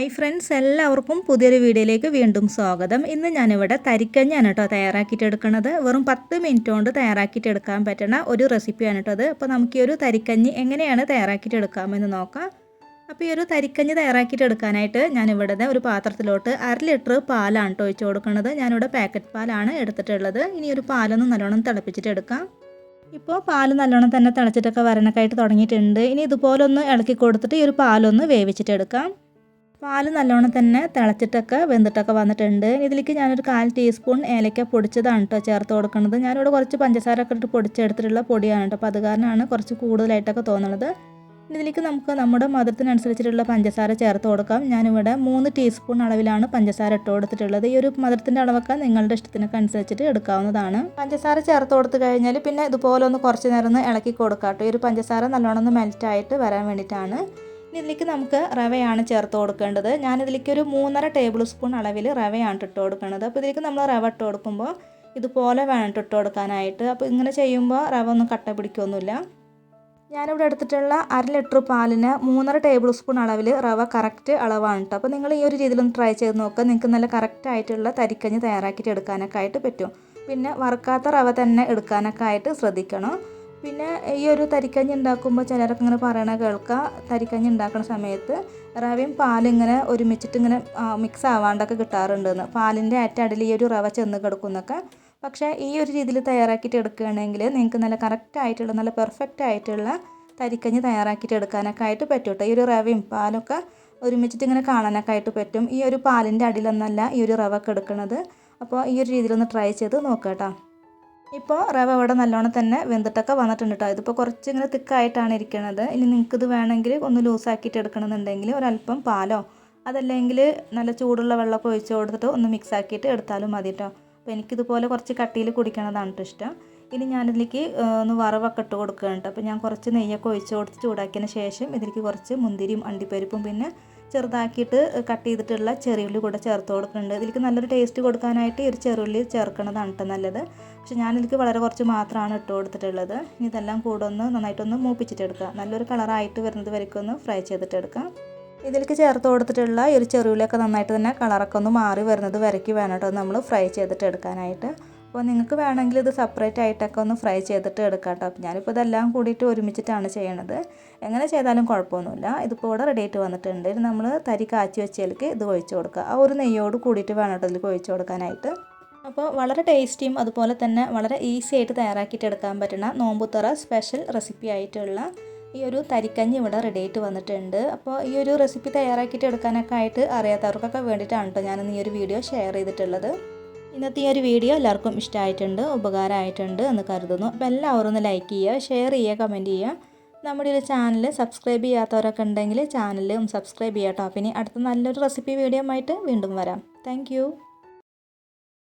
Hi friends എല്ലാവർക്കും പുതിയൊരു വീഡിയോയിലേക്ക് വീണ്ടും സ്വാഗതം. ഇന്ന് ഞാനിവിടെ തരിക്കഞ്ഞാണ് കേട്ടോ തയ്യാറാക്കിയിട്ട് എടുക്കുന്നത് വെറും പത്ത് മിനിറ്റ് കൊണ്ട് തയ്യാറാക്കിയിട്ട് എടുക്കാൻ പറ്റുന്ന ഒരു റെസിപ്പിയാണ് കേട്ടോ അത്. അപ്പോൾ നമുക്ക് ഈ ഒരു തരിക്കഞ്ഞി എങ്ങനെയാണ് തയ്യാറാക്കിയിട്ട് എടുക്കാമെന്ന് നോക്കാം. അപ്പോൾ ഈ ഒരു തരിക്കഞ്ഞി തയ്യാറാക്കിയിട്ട് എടുക്കാനായിട്ട് ഞാനിവിടെ ഒരു പാത്രത്തിലോട്ട് അര ലിറ്റർ പാലാണ് കേട്ടോ ഒഴിച്ച് കൊടുക്കുന്നത് ഞാനിവിടെ പാക്കറ്റ് പാലാണ് എടുത്തിട്ടുള്ളത്. ഇനി ഒരു പാലൊന്ന് നല്ലോണം തിളപ്പിച്ചിട്ട് എടുക്കാം. ഇപ്പോൾ പാൽ നല്ലോണം തന്നെ തിളച്ചിട്ടൊക്കെ വരണക്കായിട്ട് തുടങ്ങിയിട്ടുണ്ട്. ഇനി ഇതുപോലൊന്ന് ഇളക്കി കൊടുത്തിട്ട് ഈ ഒരു പാലൊന്ന് വേവിച്ചിട്ട് എടുക്കാം. പാൽ നല്ലോണം തന്നെ തിളച്ചിട്ടൊക്കെ വെന്തിട്ടൊക്കെ വന്നിട്ടുണ്ട്. ഇതിലേക്ക് ഞാനൊരു കാൽ ടീസ്പൂൺ ഏലക്ക പൊടിച്ചതാണ് കേട്ടോ ചേർത്ത് കൊടുക്കുന്നത് ഞാനിവിടെ കുറച്ച് പഞ്ചസാര ഒക്കെ ഇട്ട് പൊടിച്ചെടുത്തിട്ടുള്ള പൊടിയാണ് കേട്ടോ അപ്പോൾ അത് കാരണമാണ് കുറച്ച് കൂടുതലായിട്ടൊക്കെ തോന്നുന്നത് ഇതിലേക്ക് നമുക്ക് നമ്മുടെ മധുരത്തിനനുസരിച്ചിട്ടുള്ള പഞ്ചസാര ചേർത്ത് കൊടുക്കാം. ഞാനിവിടെ മൂന്ന് ടീസ്പൂൺ അളവിലാണ് പഞ്ചസാര ഇട്ട് കൊടുത്തിട്ടുള്ളത്. ഈ ഒരു മധുരത്തിന്റെ അളവൊക്കെ നിങ്ങളുടെ ഇഷ്ടത്തിനൊക്കെ അനുസരിച്ചിട്ട് എടുക്കാവുന്നതാണ്. പഞ്ചസാര ചേർത്ത് കൊടുത്തു കഴിഞ്ഞാൽ പിന്നെ ഇതുപോലെ ഒന്ന് കുറച്ച് നേരം ഒന്ന് ഇളക്കി കൊടുക്കാം കേട്ടോ ഈ ഒരു പഞ്ചസാര നല്ലോണം ഒന്ന് മെൽറ്റായിട്ട് വരാൻ വേണ്ടിയിട്ടാണ്. ഇതിലേക്ക് നമുക്ക് റവയാണ് ചേർത്ത് കൊടുക്കേണ്ടത്. ഞാനിതിലേക്ക് ഒരു മൂന്നര ടേബിൾ സ്പൂൺ അളവിൽ റവയാണ് ഇട്ട് കൊടുക്കേണ്ടത് അപ്പോൾ ഇതിലേക്ക് നമ്മൾ റവ ഇട്ട് കൊടുക്കുമ്പോൾ ഇതുപോലെ വേണം ഇട്ട് കൊടുക്കാനായിട്ട്. അപ്പോൾ ഇങ്ങനെ ചെയ്യുമ്പോൾ റവ ഒന്നും കട്ട പിടിക്കൊന്നുമില്ല ഞാനിവിടെ എടുത്തിട്ടുള്ള അര ലിറ്റർ പാലിന് മൂന്നര ടേബിൾ സ്പൂൺ അളവിൽ റവ കറക്റ്റ് അളവാണ് കേട്ടോ അപ്പോൾ നിങ്ങൾ ഈ ഒരു രീതിയിൽ ഒന്ന് ട്രൈ ചെയ്ത് നോക്കുക നിങ്ങൾക്ക് നല്ല കറക്റ്റ് ആയിട്ടുള്ള തരിക്കഞ്ഞ് തയ്യാറാക്കിയിട്ട് എടുക്കാനൊക്കെ ആയിട്ട് പറ്റും. പിന്നെ വറുക്കാത്ത റവ തന്നെ എടുക്കാനൊക്കെ ആയിട്ട് ശ്രദ്ധിക്കണം. പിന്നെ ഈ ഒരു തരിക്കഞ്ഞി ഉണ്ടാക്കുമ്പോൾ ചിലരൊക്കെ ഇങ്ങനെ പറയണ കേൾക്കാം തരിക്കഞ്ഞി ഉണ്ടാക്കുന്ന സമയത്ത് റവയും പാലും ഇങ്ങനെ ഒരുമിച്ചിട്ട് ഇങ്ങനെ മിക്സ് ആവാണ്ടൊക്കെ കിട്ടാറുണ്ടെന്ന്. പാലിന്റെ അറ്റടിൽ ഈ ഒരു റവ ചെന്ന് കിടക്കുന്നൊക്കെ. പക്ഷേ ഈ ഒരു രീതിയിൽ തയ്യാറാക്കിയിട്ട് എടുക്കുകയാണെങ്കിൽ നിങ്ങൾക്ക് നല്ല കറക്റ്റായിട്ടുള്ള നല്ല പെർഫെക്റ്റ് ആയിട്ടുള്ള തരിക്കഞ്ഞി തയ്യാറാക്കിയിട്ട് എടുക്കാനൊക്കെ ആയിട്ട് പറ്റും ഈ ഒരു റവയും പാലൊക്കെ ഒരുമിച്ചിട്ട് ഇങ്ങനെ കാണാനൊക്കെ ആയിട്ട് പറ്റും. ഈ ഒരു പാലിന്റെ അടിയിലൊന്നല്ല ഈ ഒരു റവ ഒക്കെ എടുക്കുന്നത് അപ്പോൾ ഈ ഒരു രീതിയിലൊന്ന് ട്രൈ ചെയ്ത് നോക്കാം കേട്ടോ. ഇപ്പോൾ റവ ഇവിടെ നല്ലോണം തന്നെ വെന്തിട്ടൊക്കെ വന്നിട്ടുണ്ട് കേട്ടോ ഇതിപ്പോൾ കുറച്ച് ഇങ്ങനെ തിക്കായിട്ടാണ് ഇരിക്കുന്നത് ഇനി നിങ്ങൾക്ക് ഇത് വേണമെങ്കിൽ ഒന്ന് ലൂസാക്കിയിട്ട് എടുക്കണമെന്നുണ്ടെങ്കിൽ ഒരല്പം പാലോ അതല്ലെങ്കിൽ നല്ല ചൂടുള്ള വെള്ളമൊക്കെ ഒഴിച്ച് കൊടുത്തിട്ട് ഒന്ന് മിക്സ് ആക്കിയിട്ട് എടുത്താലും മതി കേട്ടോ അപ്പോൾ എനിക്കിതുപോലെ കുറച്ച് കട്ടിയിൽ കുടിക്കണതാണ് കേട്ടോ ഇഷ്ടം. ഇനി ഞാനിതിലേക്ക് ഒന്ന് വറവൊക്കെ ഇട്ട് കൊടുക്കുകയാണ് അപ്പോൾ ഞാൻ കുറച്ച് നെയ്യൊക്കെ ഒഴിച്ച് കൊടുത്ത് ചൂടാക്കിയതിന് ശേഷം ഇതിലേക്ക് കുറച്ച് മുന്തിരിയും അണ്ടിപ്പരിപ്പും പിന്നെ ചെറുതാക്കിയിട്ട് കട്ട് ചെയ്തിട്ടുള്ള ചെറിയുള്ളി കൂടെ ചേർത്ത് കൊടുക്കുന്നുണ്ട്. ഇതിലേക്ക് നല്ലൊരു ടേസ്റ്റ് കൊടുക്കാനായിട്ട് ഒരു ചെറുള്ളി ചേർക്കുന്നതാണ് കേട്ടോ നല്ലത്. പക്ഷെ ഞാനിതിലേക്ക് വളരെ കുറച്ച് മാത്രമാണ് ഇട്ട് കൊടുത്തിട്ടുള്ളത്. ഇനി ഇതെല്ലാം കൂടെ ഒന്ന് നന്നായിട്ടൊന്ന് മൂപ്പിച്ചിട്ടെടുക്കുക നല്ലൊരു കളറായിട്ട് വരുന്നത് വരയ്ക്കും ഒന്ന് ഫ്രൈ ചെയ്തിട്ടെടുക്കാം. ഇതിലേക്ക് ചേർത്ത് കൊടുത്തിട്ടുള്ള ഒരു ചെറുള്ളിയൊക്കെ നന്നായിട്ട് തന്നെ കളറൊക്കെ ഒന്ന് മാറി വരുന്നത് വരയ്ക്ക് വേണം കേട്ടോ നമ്മൾ ഫ്രൈ ചെയ്തിട്ട് എടുക്കാനായിട്ട് അപ്പോൾ നിങ്ങൾക്ക് വേണമെങ്കിൽ ഇത് സെപ്പറേറ്റ് ആയിട്ടൊക്കെ ഒന്ന് ഫ്രൈ ചെയ്തിട്ട് എടുക്കാം കേട്ടോ. ഞാനിപ്പോൾ ഇതെല്ലാം കൂടിയിട്ട് ഒരുമിച്ചിട്ടാണ് ചെയ്യണത്. എങ്ങനെ ചെയ്താലും കുഴപ്പമൊന്നുമില്ല. ഇതിപ്പോൾ ഇവിടെ റെഡി ആയിട്ട് വന്നിട്ടുണ്ട്. നമ്മൾ തരി കാച്ചി വെച്ചതിലേക്ക് ഇത് ഒഴിച്ചു കൊടുക്കുക. ആ ഒരു നെയ്യോട് കൂടിയിട്ട് വേണം കേട്ടോ ഇതിലേക്ക് ഒഴിച്ചു കൊടുക്കാനായിട്ട്. അപ്പോൾ വളരെ ടേസ്റ്റിയും അതുപോലെ തന്നെ വളരെ ഈസി ആയിട്ട് തയ്യാറാക്കിയിട്ട് എടുക്കാൻ പറ്റുന്ന നോമ്പുത്തറ സ്പെഷ്യൽ റെസിപ്പി ആയിട്ടുള്ള ഈ ഒരു തരിക്കഞ്ഞി ഇവിടെ റെഡി ആയിട്ട് വന്നിട്ടുണ്ട്. അപ്പോൾ ഈ ഒരു റെസിപ്പി തയ്യാറാക്കിയിട്ട് എടുക്കാനൊക്കെ ആയിട്ട് അറിയാത്തവർക്കൊക്കെ വേണ്ടിയിട്ടാണ് കേട്ടോ ഞാനിന്ന് ഈ ഒരു വീഡിയോ ഷെയർ ചെയ്തിട്ടുള്ളത്. ഇന്നത്തെ ഈ ഒരു വീഡിയോ എല്ലാവർക്കും ഇഷ്ടമായിട്ടുണ്ട് ഉപകാരമായിട്ടുണ്ട് എന്ന് കരുതുന്നു. അപ്പോൾ എല്ലാവരും ഒന്ന് ലൈക്ക് ചെയ്യുക ഷെയർ ചെയ്യുക കമന്റ് ചെയ്യുക. നമ്മുടെ ഒരു ചാനൽ സബ്സ്ക്രൈബ് ചെയ്യാത്തവരൊക്കെ ഉണ്ടെങ്കിൽ ചാനലും സബ്സ്ക്രൈബ് ചെയ്യാം കേട്ടോ. പിന്നെ അടുത്ത നല്ലൊരു റെസിപ്പി വീഡിയോ ആയിട്ട് വീണ്ടും വരാം. താങ്ക്